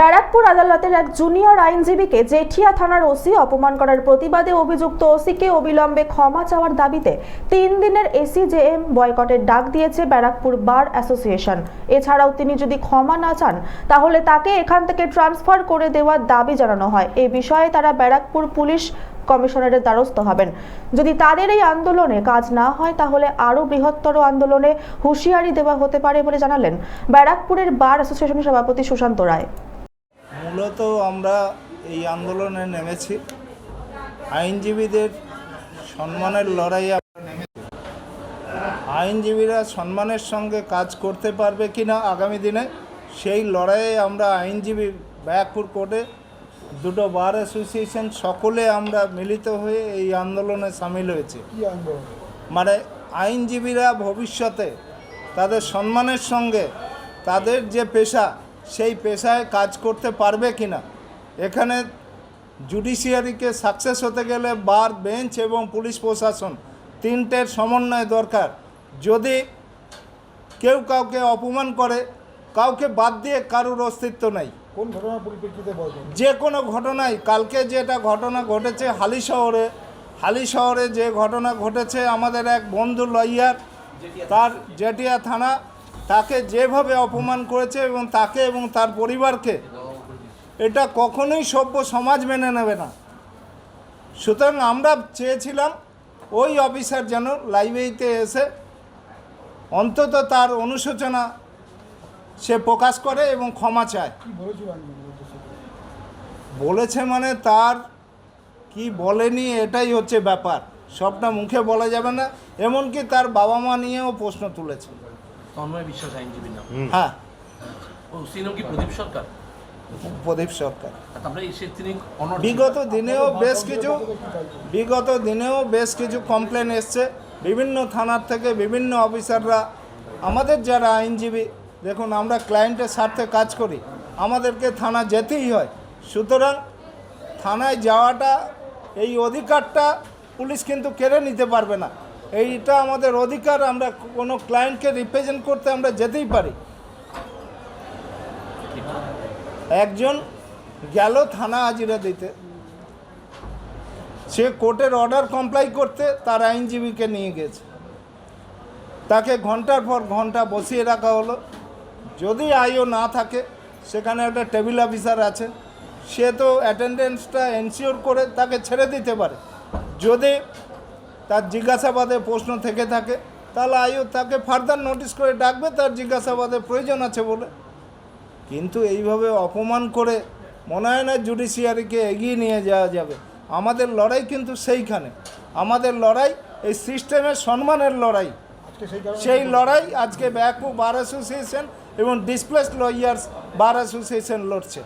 ব্যারাকপুর আদালতের এক জুনিয়র আইনজীবীকে জেঠিয়া থানার ওসি অপমান করার প্রতিবাদে অভিযুক্ত ওসিকে অবিলম্বে ক্ষমা চাওয়ার দাবিতে তিন দিনের এসিজেএম বয়কটের ডাক দিয়েছে ব্যারাকপুর বার অ্যাসোসিয়েশন। এছাড়াও তিনি যদি ক্ষমা না চান, তাহলে তাকে এখান থেকে ট্রান্সফার করে দেওয়ার দাবি জানানো হয়। এ বিষয়ে তারা ব্যারাকপুর পুলিশ কমিশনারের দ্বারস্থ হবেন। যদি তাদের এই আন্দোলনে কাজ না হয়, তাহলে আরও বৃহত্তর আন্দোলনে হুঁশিয়ারি দেওয়া হতে পারে বলে জানালেন ব্যারাকপুরের বার অ্যাসোসিয়েশনের সভাপতি সুশান্ত রায়। মূলত আমরা এই আন্দোলনে নেমেছি। আইনজীবীদের সম্মানের লড়াইয়ে আমরা নেমেছি। আইনজীবীরা সম্মানের সঙ্গে কাজ করতে পারবে কি না আগামী দিনে সেই লড়াইয়ে আমরা আইনজীবী ব্যাকপুর কোর্টে দুটো বার অ্যাসোসিয়েশন সকলে আমরা মিলিত হয়ে এই আন্দোলনে সামিল হয়েছি। মানে আইনজীবীরা ভবিষ্যতে তাদের সম্মানের সঙ্গে তাদের যে পেশা সেই পেশায় কাজ করতে পারবে কি না এখানে জুডিশিয়ারিকে সাকসেস হতে গেলে বার বেঞ্চ এবং পুলিশ প্রশাসন তিনটের সমন্বয় দরকার। যদি কেউ কাউকে অপমান করে কাউকে বাদ দিয়ে কারুর অস্তিত্ব নাই। কোন ঘটনার পরিপ্রেক্ষিতে যে কোনো ঘটনায় কালকে যেটা ঘটনা ঘটেছে হালি শহরে হালি শহরে যে ঘটনা ঘটেছে আমাদের এক বন্ধু লয়ার তার জেটিয়া থানা তাকে যেভাবে অপমান করেছে এবং তাকে এবং তার পরিবারকে এটা কখনোই সভ্য সমাজ মেনে নেবে না। সুতরাং আমরা চেয়েছিলাম ওই অফিসার যেন লাইব্রেরিতে এসে অন্তত তার অনুশোচনা সে প্রকাশ করে এবং ক্ষমা চায়? বলেছে মানে তার কি বলেনি এটাই হচ্ছে ব্যাপার। সবটা মুখে বলা যাবে না এমনকি তার বাবা মা নিয়েও প্রশ্ন তুলেছে। তন্ময় বিশ্বাস আইনজীবী নাম। হ্যাঁ। ও সিনেম কি প্রদীপ সরকার? প্রদীপ সরকার। বিগত দিনেও বেশ কিছু বিগত দিনেও বেশ কিছু কমপ্লেন এসছে। বিভিন্ন থানার থেকে বিভিন্ন অফিসাররা আমাদের যারা আইনজীবী দেখুন আমরা ক্লায়েন্টের স্বার্থে কাজ করি আমাদেরকে থানা যেতেই হয়। সুতরাং থানায় যাওয়াটা এই অধিকারটা পুলিশ কিন্তু কেড়ে নিতে পারবে না। এইটা আমাদের অধিকার, আমরা কোনো ক্লায়েন্টকে রিপ্রেজেন্ট করতে আমরা যেতেই পারি। একজন গেল থানা হাজিরা দিতে। সে কোর্টের অর্ডার কমপ্লাই করতে তার আইনজীবীকে নিয়ে গেছে। তাকে ঘণ্টার পর ঘণ্টা বসিয়ে রাখা হলো। যদি আইও না থাকে, সেখানে একটা টেবিল অফিসার আছে। সে তো অ্যাটেন্ডেন্সটা এনশিওর করে তাকে ছেড়ে দিতে পারে। যদি তার জিজ্ঞাসাবাদে প্রশ্ন থেকে থাকে। তাহলে আইও তাকে ফার্দার নোটিশ করে ডাকবে তার জিজ্ঞাসাবাদের প্রয়োজন আছে বলে। কিন্তু এইভাবে অপমান করে মনে হয় না জুডিশিয়ারিকে এগিয়ে নিয়ে যাওয়া যাবে। আমাদের লড়াই কিন্তু সেইখানে। আমাদের লড়াই এই সিস্টেমের সম্মানের লড়াই। সেই লড়াই আজকে ব্যাকু বার অ্যাসোসিয়েশন এবং ডিসপ্লেসড লয়ার্স বার অ্যাসোসিয়েশন লড়ছে।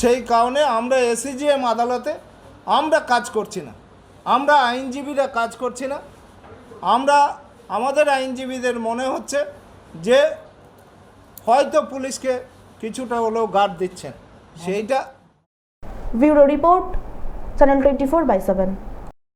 সেই কারণে আমরা এসিজিএম আদালতে আমরা কাজ করছি না। আমরা আইনজীবীরা কাজ করছি না। আমরা আমাদের আইনজীবীদের মনে হচ্ছে যে হয়তো পুলিশকে কিছুটা হলেও গার্ড দিচ্ছেন। সেইটা bureau report channel twenty four by seven.